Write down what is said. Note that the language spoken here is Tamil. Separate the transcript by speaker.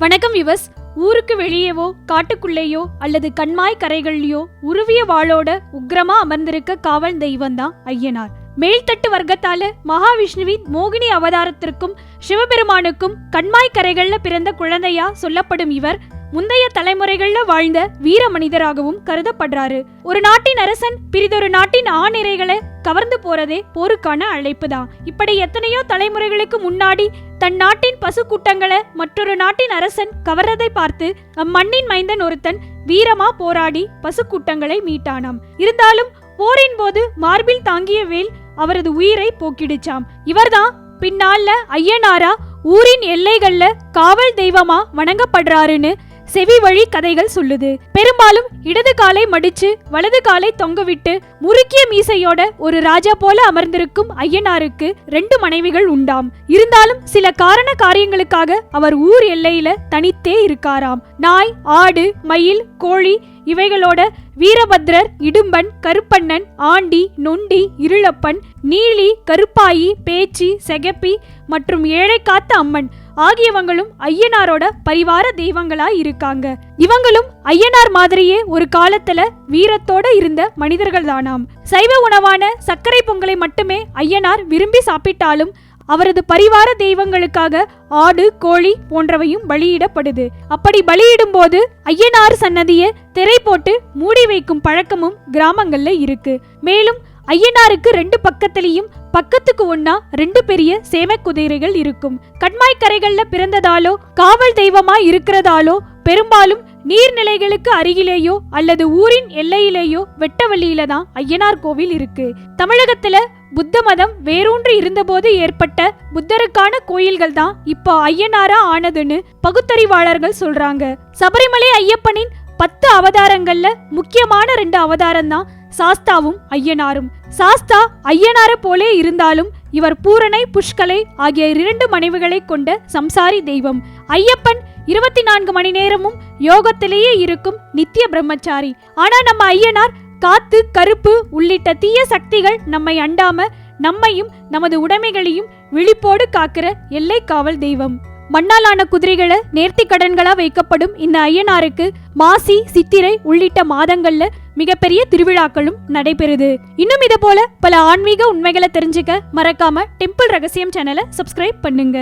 Speaker 1: வணக்கம் யுவஸ் ஊருக்கு வெளியேவோ காட்டுக்குள்ளேயோ அல்லது கண்மாய் கரைகள்லயோ உருவிய வாளோட உக்ரமா அமர்ந்திருக்க காவல் தெய்வம் தான் ஐயனார் மேல்தட்டு வர்க்கத்தால மகாவிஷ்ணுவின் மோகினி அவதாரத்திற்கும் சிவபெருமானுக்கும் கண்மாய் கரைகள்ல பிறந்த குழந்தையா சொல்லப்படும் இவர் முந்தைய தலைமுறைகள்ல வாழ்ந்த வீர மனிதராகவும் கருதப்படுறாரு. ஒரு நாட்டின் அரசன் பிரிதொரு நாட்டின் ஆணிரைகளை கவர்ந்து போறதே போருக்கான அழைப்பு தான் இப்படி எத்தனையோ தலைமுறைகளுக்கு முன்னாடி தன் நாட்டின் பசு கூட்டங்களை மற்றொரு நாட்டின் அரசன் கவர்றதை பார்த்து அம்மண்ணின் மைந்தன் ஒருத்தன் வீரமா போராடி பசு கூட்டங்களை மீட்டானாம். இருந்தாலும் போரின் போது மார்பில் தாங்கிய வேல் அவரது உயிரை போக்கிடுச்சாம். இவர்தான் பின்னால ஐயனாரா ஊரின் எல்லைகள்ல காவல் தெய்வமா வணங்கப்படுறாருன்னு செவி வழி கதைகள் சொல்லுது. பெரும்பாலும் இடது காலை மடிச்சு வலது காலை தொங்கவிட்டு முறுக்கிய மீசையோட ஒரு ராஜா போல அமர்ந்திருக்கும் ஐயனாருக்கு ரெண்டு மனைவிகள் உண்டாம். இருந்தாலும் சில காரண காரியங்களுக்காக அவர் ஊர் எல்லையில தனித்தே இருக்காராம். நாய் ஆடு மயில் கோழி இவைகளோட வீரபத்ரர் இடும்பன் கருப்பண்ணன் ஆண்டி நொண்டி இருளப்பன் நீலி கருப்பாயி பேச்சி செகப்பி மற்றும் ஏழை காத்த அம்மன் ஆகியவங்களும் ஐயனாரோட பரிவார தெய்வங்களா இருக்காங்க. இவங்களும் ஐயனார் மாதிரியே ஒரு காலத்துல வீரத்தோட இருந்த மனிதர்கள் தானாம் சைவ உணவான சர்க்கரை பொங்கலை மட்டுமே ஐயனார் விரும்பி சாப்பிட்டாலும் அவரது பரிவார தெய்வங்களுக்காக ஆடு கோழி போன்றவையும் பலியிடப்படுது. அப்படி பலியிடும் போது ஐயனார் சன்னதியை திரை போட்டு மூடி வைக்கும் பழக்கமும் கிராமங்கள்ல இருக்கு. மேலும் ஐயனாருக்கு ரெண்டு பக்கத்திலையும் பக்கத்துக்கு ஒன்னா ரெண்டு பெரிய சேம குதிரைகள் இருக்கும். கண்மாய் கரைகள்ல பிறந்ததாலோ காவல் தெய்வமா இருக்கிறதாலோ பெரும்பாலும் நீர்நிலைகளுக்கு அருகிலேயோ அல்லது ஊரின் எல்லையிலேயோ வெட்டவெளியில தான் ஐயனார் கோவில் இருக்கு. தமிழகத்துல புத்த மதம் வேரூன்றி இருந்தபோது ஏற்பட்ட புத்தருக்கான கோயில்கள் தான் இப்போ ஐயனாரா ஆனதுன்னு பகுத்தறிவாளர்கள் சொல்றாங்க. சபரிமலை ஐயப்பனின் பத்து அவதாரங்கள்ல முக்கியமான ரெண்டு அவதாரம் தான் சாஸ்தாவும் ஐயனாரும். சாஸ்தா ஐயனார போலே இருந்தாலும் இவர் பூரணை புஷ்கலை ஆகிய இரண்டு மனைவிகளை கொண்ட சம்சாரி தெய்வம். ஐயப்பன் இருபத்தி நான்கு மணி நேரமும் யோகத்திலேயே இருக்கும் நித்திய பிரம்மச்சாரி. ஆனா நம்ம ஐயனார் காத்து கருப்பு உள்ளிட்ட தீய சக்திகள் நம்மை அண்டாம நம்மையும் நமது உடைமைகளையும் விழிப்போடு காக்கிற எல்லை காவல் தெய்வம். மண்ணாலான குதிரைகளை நேர்த்தி கடன்களா வைக்கப்படும் இந்த ஐயனாருக்கு மாசி சித்திரை உள்ளிட்ட மாதங்கள்ல மிகப்பெரிய திருவிழாக்களும் நடைபெறுது. இன்னும் இது போல பல ஆன்மீக உண்மைகளை தெரிஞ்சுக்க மறக்காம டெம்பிள் ரகசியம் சேனலை சப்ஸ்கிரைப் பண்ணுங்க.